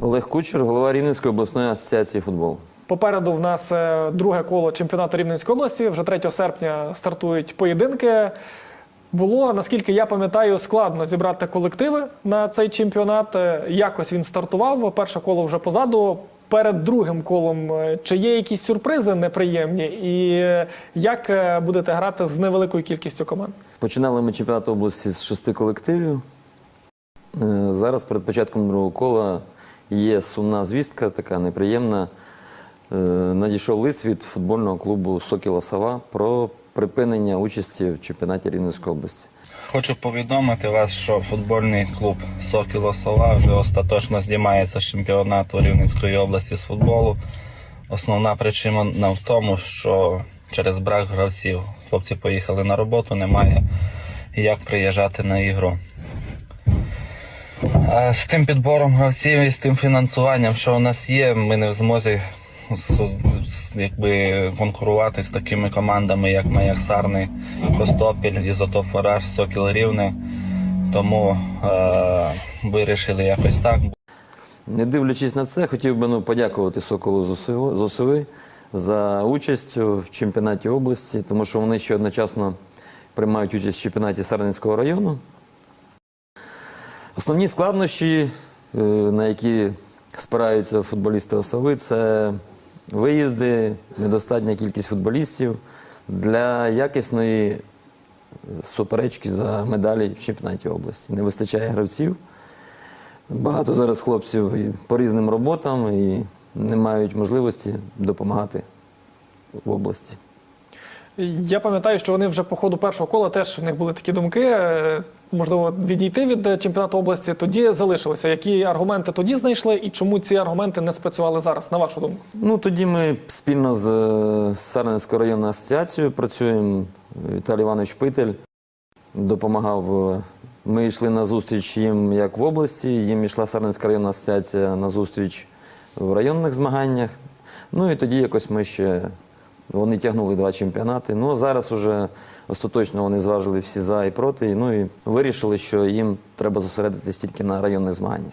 Олег Кучер, голова Рівненської обласної асоціації футболу. Попереду в нас е, друге коло чемпіонату Рівненської області. Вже 3 серпня стартують поєдинки. Було, наскільки я пам'ятаю, складно зібрати колективи на цей чемпіонат. Е, Якось він стартував. Перше коло вже позаду. Перед другим колом е, чи є якісь сюрпризи неприємні, і як будете грати з невеликою кількістю команд? Починали ми чемпіонат області з шести колективів. Зараз перед початком другого кола є сумна звістка, така неприємна. Е, Надійшов лист від футбольного клубу Сокіла Сава про припинення участі в чемпіонаті Рівненської області. Хочу повідомити вас, що футбольний клуб Сокіло Сова вже остаточно знімається з чемпіонату Рівненської області з футболу. Основна причина в тому, що через брак гравців хлопці поїхали на роботу, немає як приїжджати на ігру. З тим підбором гравців і з тим фінансуванням, що у нас є, ми не в змозі якби, конкурувати з такими командами, як Маяк Сарний, Костопіль, Ізотоп Фараж, Сокіл Рівне. Тому е- вирішили якось так. Не дивлячись на це, хотів би ну, подякувати Соколу ЗСУ за участь в чемпіонаті області, тому що вони ще одночасно приймають участь в чемпіонаті Сарненського району. Основні складнощі, е, на які спираються футболісти Осови, це виїзди, недостатня кількість футболістів для якісної суперечки за медалі в чемпіонаті області. Не вистачає гравців. Багато зараз хлопців по різним роботам і не мають можливості допомагати в області. Я пам'ятаю, що вони вже по ходу першого кола теж в них були такі думки. е, Можливо, відійти від е, чемпіонату області тоді залишилися. Які аргументи тоді знайшли, і чому ці аргументи не спрацювали зараз, на вашу думку? Ну тоді ми спільно з Сарненською районною асоціацією працюємо. Віталій Іванович Питель допомагав. е, Ми йшли на зустріч їм як в області, їм йшла Сарненська районна асоціація на зустріч в районних змаганнях. Ну і тоді якось ми ще вони тягнули два чемпіонати. Ну зараз уже остаточно вони зважили всі за і проти. Ну і вирішили, що їм треба зосередитись тільки на районних змаганнях.